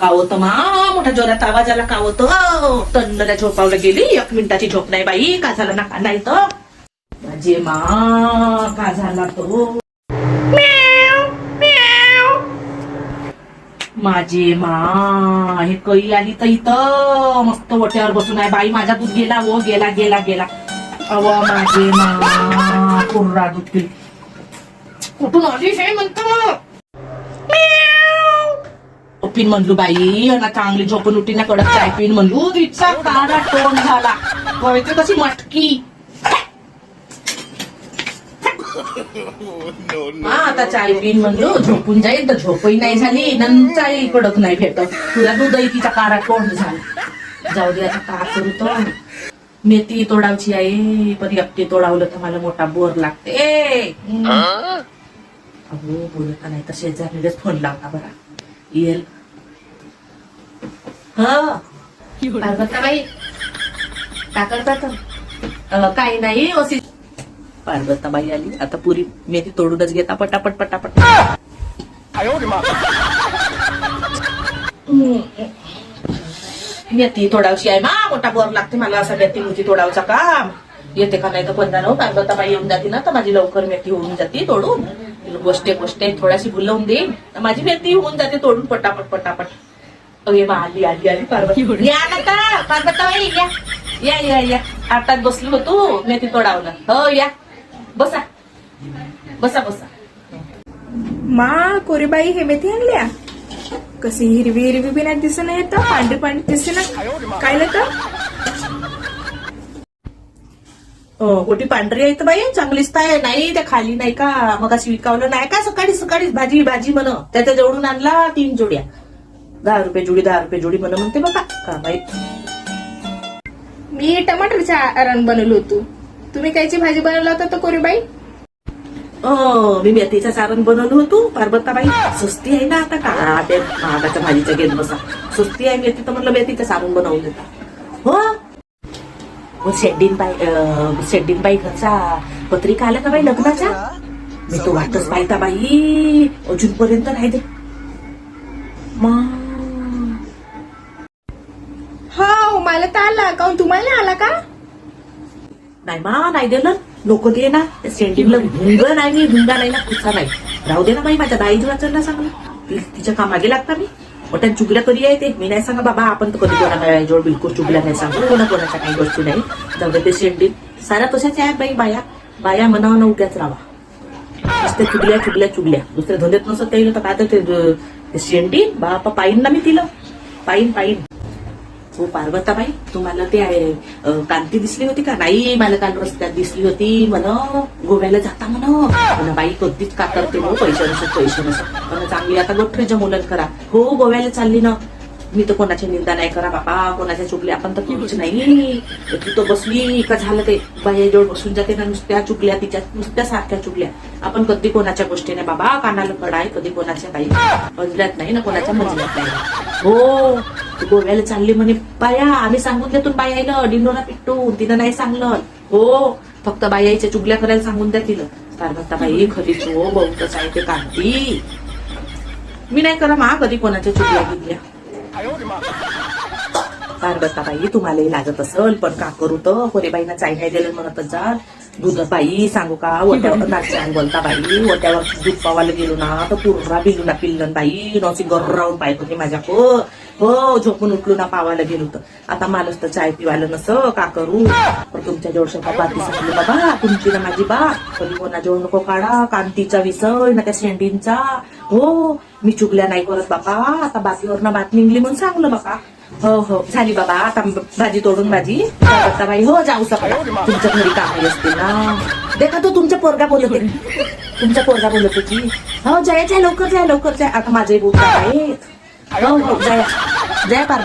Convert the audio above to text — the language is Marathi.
कावत मा मोठ्या जोरात आवाज आला कावत. तन्नल्या झोपावला गेली. एक मिनिटाची झोप नाही बाई. का झालं ना का नाही तर. माझे मा का झाला तो? माझे मा हे कई आली तर इथं. मस्त वट्यावर बसून आहे बाई. माझा दूध गेला वो गेला गेला गेला. अव माझे मा कुर्रा दूध गेली कुठून आली हे म्हणतो? पिन म्हणलू बाई ना चांगली झोपून उठी ना कडक चाय पिन म्हणलू. तिचा काळा टोन झाला. कळते कशी मटकी. हा आता चाय पिन म्हणलो. झोपून जाईल तर झोपही नाही झाली. नंतर कडक नाही भेटत. तुला दूधही तिचा कारा तोंड झाला. जाऊ दे आता का करू तर मेथी तोडावची आहे पण एकटी तोडावलं तर मला मोठा बोर लागते. अहो बोलत नाही तर शेजारीलाच फोन लावता बरा. येईल हा पार्वताबाई करतात अं, काही नाही अशी पार्वताबाई आली आता पुरी मेथी तोडूनच घेता पटापट पटापट. मेथी तोडावशी आहे मा मोठा बोर लागते मला असा मेथी मुथी तोडावचा काम येते का नाही तर पंधरा नऊ पार्वताबाई येऊन जाते ना तर माझी लवकर मेथी होऊन जाते तोडून. गोष्टे गोष्टे थोडीशी भुलवून देईन. माझी मेथी होऊन जाते तोडून पटापट पटापट. अरे वा आली आली आली पार्वती. या ना पार्वताबाई या. या या या. बसलो होतो मेथी तोडावलं. हो या. बसा. बसा बसा. मा कोरीबाई हे मेथी आणल्या? कशी हिरवी हिरवी बी नाही दिसत येत पांढरी पांढरी दिसे ना काय तर गोटी पांढरी आहे तर बाई चांगलीच आहे. नाही त्या खाली नाही का? मग अशी विकावलं. नाही का? सकाळी सकाळी भाजी भाजी म्हण. त्याच्या जवळून आणला तीन जोड्या. दहा रुपये जोडी दहा रुपये जोडी म्हण म्हणते बाबा. का बाई मी टमाटरचा आरण बनवलं होतो. तुम्ही कायची भाजी बनवला होता तर कोरीबाई? अं, मी मेथीचं सारण बनवलं होतो. पार्वताबाई सुस्ती आहे ना आता का? महागाच्या भाजीच्या घेत बसा. सुस्ती आहे मेथी तर म्हणलं मेथीचं सारण बनवून देता. हो? हो शेड्डीन बाई अं, शेड्डीन बाई घरचा पत्रिका आला का बाई लग्नाचा मी तो वाटच पाहिता बाई अजूनपर्यंत नाही दे हो मला तर आला काऊन तुम्हाला आला का नाही मा नाही दिलं लोक दे ना सेंडिंगला भुंग नाही मी भुंगा नाही ना पुसा नाही राहू दे ना बाई माझ्या दाई वाचन सांगलं ती- तिच्या कामागे लागता मी मटण चुगल्या कधी आहे ते? मी नाही सांगा बाबा आपण तर कधी कोणा जोड बिलकुल चुगल्या नाही सांगू कोणा कोणाच्या काही गोष्टी नाही. जाऊ दे ते शेंडी साऱ्या तशाच आहेत बाई बाया. बाया मनावर ना उद्याच राहा नुसत्या चुगल्या चुगल्या चुगल्या. दुसऱ्या धंद्यात नसत ते तर काय तर ते शेंडी बापा पाईन ना मी तिला. पाईन पाईन हो पार्वताबाई तुम्हाला ते आहे, कांती दिसली होती का? नाही मला काल रस्त्यात दिसली होती. म्हण गोव्याला जाता म्हण. बाई कधीच कातरते हो पैसे नसत पैसे नसत पण चांगली आता गोठ्रीच्या मुलं करा. हो गोव्याला चालली ना. मी तर कोणाची निंदा नाही करा बाबा कोणाच्या चुकल्या आपण तर करूच नाही. तू तर बसली का झालं ते? बाईजवळ बसून जाते ना नुसत्या चुकल्या तिच्या नुसत्या सारख्या चुकल्या. आपण कधी कोणाच्या गोष्टीने बाबा कानाला कडाय कधी कोणाच्या काही मजल्यात नाही ना कोणाच्या मजल्यात नाही. हो गोव्याला चालली म्हणे बाया आम्ही सांगून देतो बायाला डिंडोरा पिट्टू तिनं नाही सांगलं. हो फक्त बायाच्या चुगल्या करायला सांगून द्या तिला. पार्वता बाई खरीच हो बहुतच आहे ते कांती मी नाही करा मा कधी कोणाच्या चुगल्या गिगल्या पार्वताबाई तुम्हालाही लागत असल पण का करू तर पोरेबाईना चाय नाही दिलं म्हणत जा दूध बाई सांगू का वट्यावर बोलता बाई ओट्यावर दूध पावायला गेलो ना तर पुरा बिलू ना पिल्लन बाई नशी गर्रावून पाहिजे होती माझ्या हो हो झोपून उठलो ना पावायला गेलो तर. आता मालच तर चाय पिवायला नस का करू पण तुमच्या जोडशा शोभा बाती सांगली बाबा. तुमची ना माझी बा कधी कोणा जवळ नको काढा कांतीचा विसळ ना त्या शेंडींचा. हो मी चुकल्या नाही करत बाबा आता बाकीवर ना बात निघली म्हणून सांगलं बापा. हो हो. झाली बाबा. आता भाजी तोडून भाजी. आता बाई हो जाऊ सकाळ तुमच्या घरी काम असते ना. देखा तो तुमच्या पोरगा बोलत आहे. तुमच्या पोरगा बोलत होती हो जया जय लवकर जाय लवकर जाय. आता माझे बोट आहेत. हो हो जया. जय पार्वती.